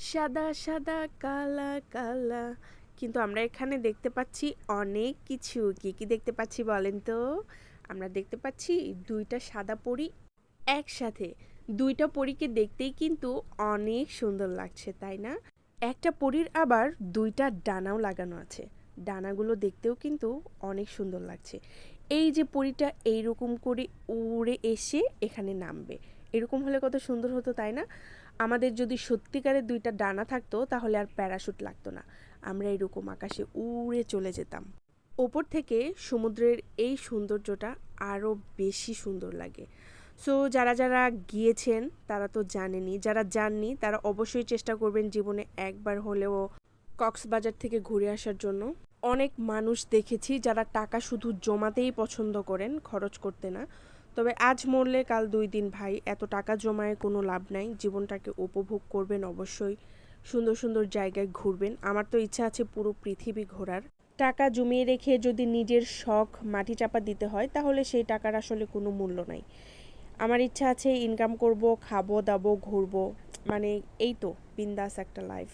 সাদা সাদা, কালা কালা। কিন্তু আমরা এখানে দেখতে পাচ্ছি অনেক কিছু। কি কি দেখতে পাচ্ছি বলেন তো? আমরা দেখতে পাচ্ছি দুইটা সাদা পরি একসাথে। দুইটা পরীকে দেখতেই কিন্তু অনেক সুন্দর লাগছে, তাই না? একটা পরীর আবার দুইটা ডানাও লাগানো আছে। ডানাগুলো দেখতেও কিন্তু অনেক সুন্দর লাগছে। এই যে পরীটা এইরকম করে উড়ে এসে এখানে নামবে। এরকম হলে কত সুন্দর হতো, তাই না? আমাদের যদি সত্যিকারের দুইটা ডানা থাকতো, তাহলে আর প্যারাশুট লাগতো না। আমরা এরকম আকাশে উড়ে চলে যেতাম। ওপর থেকে সমুদ্রের এই সৌন্দর্যটা আরও বেশি সুন্দর লাগে। সো যারা যারা গিয়েছেন, তারা তো জানেনি যারা যাননি, তারা অবশ্যই চেষ্টা করবেন জীবনে একবার হলেও কক্সবাজার থেকে ঘুরে আসার জন্য। অনেক মানুষ দেখেছি যারা টাকা শুধু জমাতেই পছন্দ করেন, খরচ করতে না। তবে আজ মরলে কাল দুই দিন, ভাই। এত টাকা জমায় কোনো লাভ নাই। জীবনটাকে উপভোগ করবেন অবশ্যই। সুন্দর সুন্দর জায়গায় ঘুরবেন। আমার তো ইচ্ছা আছে পুরো পৃথিবী ঘোরার। টাকা জমিয়ে রেখে যদি নিজের শখ মাটি চাপা দিতে হয়, তাহলে সেই টাকার আসলে কোনো মূল্য নাই। আমার ইচ্ছা আছে ইনকাম করব, খাব, দাবো, ঘুরবো। মানে এই তো বিন্দাস একটা লাইফ